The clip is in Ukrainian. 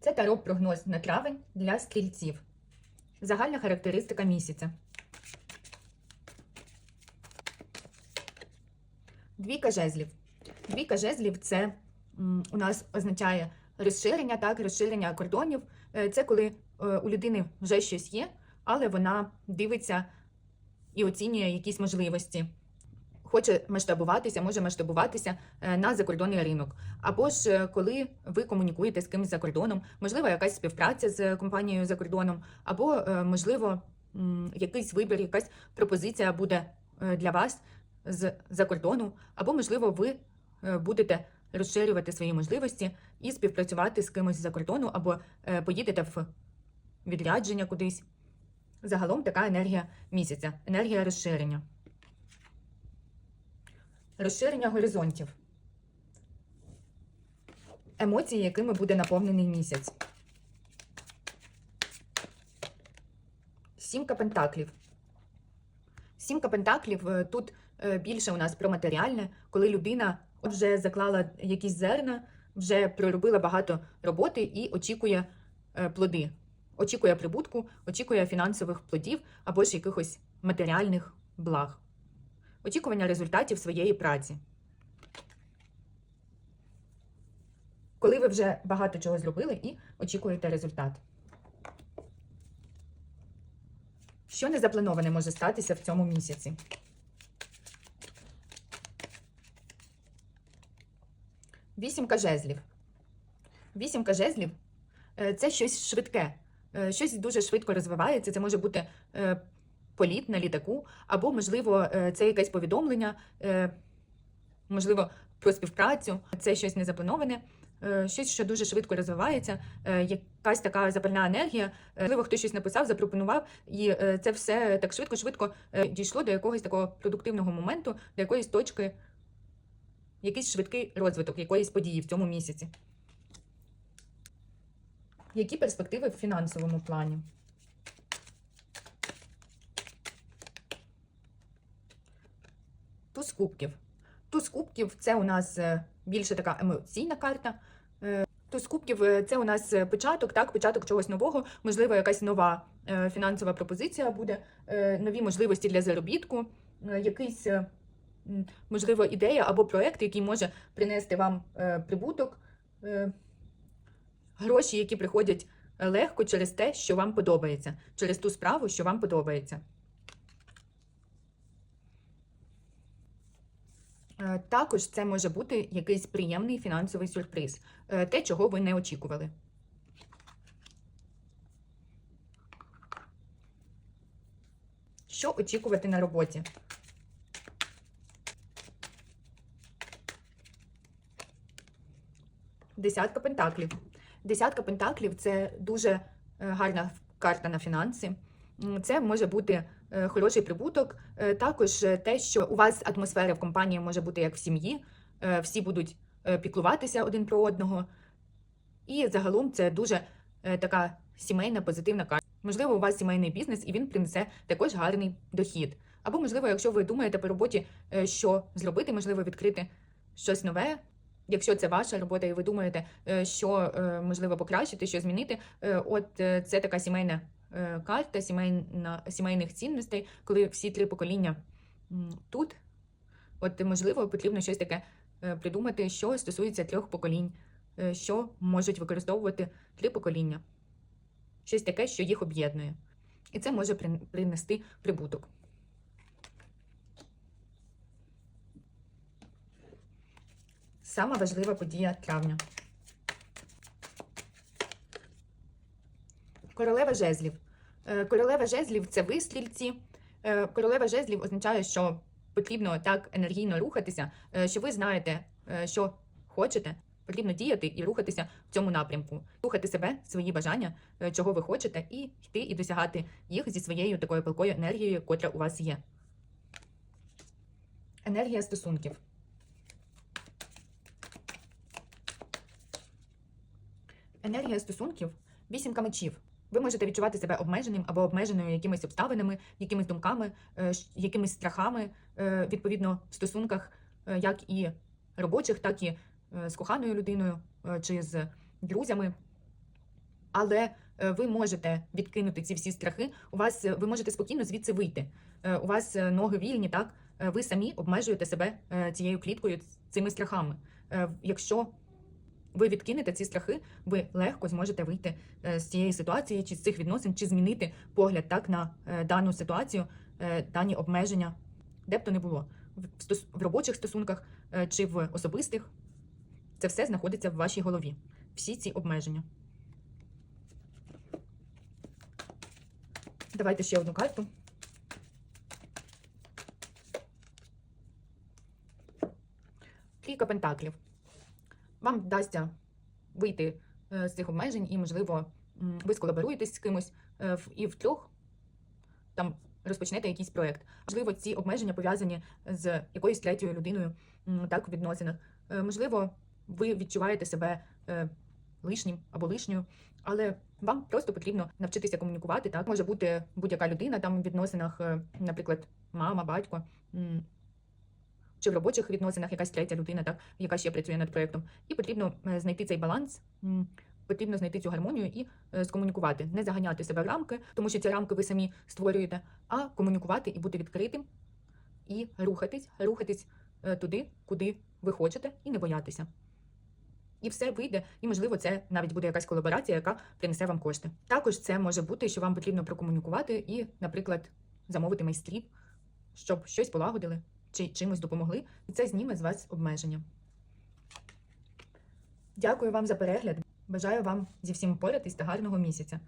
Це таро прогноз на травень для стрільців. Загальна характеристика місяця. Двійка жезлів. Двійка жезлів це у нас означає розширення, так, розширення кордонів. Е, Це коли е, у людини вже щось є, але вона дивиться і оцінює якісь можливості. Хоче масштабуватися, може масштабуватися е, на закордонний ринок. Або ж е, коли ви комунікуєте з кимось за кордоном, можливо, якась співпраця з компанією за кордоном, або, е, можливо, якийсь вибір, якась пропозиція буде для вас з за кордону, або, можливо, ви будете розширювати свої можливості і співпрацювати з кимось за кордону, або поїдете в відрядження кудись. Загалом така енергія місяця, енергія розширення. Розширення горизонтів. Емоції, якими буде наповнений місяць. Сімка пентаклів. Сімка пентаклів е, тут е, більше у нас про матеріальне, коли людина вже заклала якісь зерна, вже проробила багато роботи і очікує е, плоди. Очікує прибутку, очікує фінансових плодів або ж якихось матеріальних благ. Очікування результатів своєї праці. Коли ви вже багато чого зробили і очікуєте результат. Що незаплановане може статися в цьому місяці? Вісімка жезлів. Вісімка жезлів е, це щось швидке, е, щось дуже швидко розвивається. Це може бути е, політ на літаку, або, можливо, е, це якесь повідомлення, е, можливо, про співпрацю. Це щось незаплановане, е, щось, що дуже швидко розвивається, якась така запальна енергія. Можливо, хтось щось написав, запропонував, і це все так швидко-швидко дійшло до якогось такого продуктивного моменту, до якоїсь точки, якийсь швидкий розвиток якоїсь події в цьому місяці. Які перспективи в фінансовому плані? Туз кубків. Туз кубків це у нас е, більше така емоційна карта. Е, Туз кубків е, це у нас початок, так, початок чогось нового, можливо, якась нова фінансова пропозиція буде, нові можливості для заробітку, якийсь, можливо, ідея або проект, який може принести вам прибуток, гроші, які приходять легко через те, що вам подобається, через ту справу, що вам подобається. Також це може бути якийсь приємний фінансовий сюрприз, е, те, чого ви не очікували. Що очікувати на роботі? Десятка пентаклів. Десятка пентаклів це дуже е, гарна карта на фінанси. Це може бути е, хороший прибуток. Е, Також е, те, що у вас атмосфера в компанії може бути як в сім'ї, Е, всі будуть е, піклуватися один про одного. І загалом це дуже е, така сімейна позитивна карта. Можливо, у вас сімейний бізнес і він принесе також гарний дохід. Або, можливо, якщо ви думаєте по роботі, е, що зробити, можливо, відкрити щось нове. Якщо це ваша робота, і ви думаєте, е, що е, можливо покращити, що змінити, е, от е, це така сімейна е, карта сімейна, сімейних цінностей, коли всі три покоління тут. От, можливо, потрібно щось таке е, придумати, що стосується трьох поколінь, е, що можуть використовувати три покоління. Щось таке, що їх об'єднує. І це може прин- принести прибуток. Сама важлива подія травня. Королева жезлів. Е, Королева жезлів це ви, стрільці. Е, Королева жезлів означає, що потрібно так енергійно рухатися, е, що ви знаєте, що хочете. Потрібно діяти і рухатися в цьому напрямку, рухати себе, свої бажання, чого ви хочете, і йти і досягати їх зі своєю такою палкою енергією, котра у вас є. Енергія стосунків. Енергія стосунків вісімка мечів. Ви можете відчувати себе обмеженим або обмеженою якимись обставинами, якимись думками, е, якимись страхами, е, відповідно, в стосунках, е, як і робочих, так і з коханою людиною чи з друзями. Але ви можете відкинути ці всі страхи. У вас ви можете спокійно звідси вийти. У вас ноги вільні, так ви самі обмежуєте себе цією кліткою, цими страхами. Якщо ви відкинете ці страхи, ви легко зможете вийти е, з цієї ситуації, чи з цих відносин, чи змінити погляд так на е, дану ситуацію, е, дані обмеження, де б то не було в робочих стосунках чи в особистих. Це все знаходиться в вашій голові. Всі ці обмеження. Давайте ще одну карту. Трійка пентаклів. Вам вдасться вийти е, з цих обмежень, і, можливо, ви сколаборуєтесь з кимось е, в- і втрьох там розпочнете якийсь проєкт. Можливо, ці обмеження пов'язані з якоюсь третьою людиною так у відносинах. Е, Можливо, ви відчуваєте себе лишнім або лишньою, але вам просто потрібно навчитися комунікувати. Так може бути будь-яка людина там в відносинах, наприклад, мама, батько. Чи в робочих відносинах якась третя людина, так, яка ще працює над проєктом. І потрібно е, знайти цей баланс, потрібно знайти цю гармонію і е, скомунікувати, не заганяти себе в рамки, тому що ці рамки ви самі створюєте, а комунікувати і бути відкритим, і рухатись, рухатись е, туди, куди ви хочете, і не боятися. І все вийде, і можливо, це навіть буде якась колаборація, яка принесе вам кошти. Також це може бути, що вам потрібно прокомунікувати і, наприклад, замовити майстрів, щоб щось полагодили чи чимось допомогли, і це зніме з вас обмеження. Дякую вам за перегляд. Бажаю вам зі всім впоратись та гарного місяця.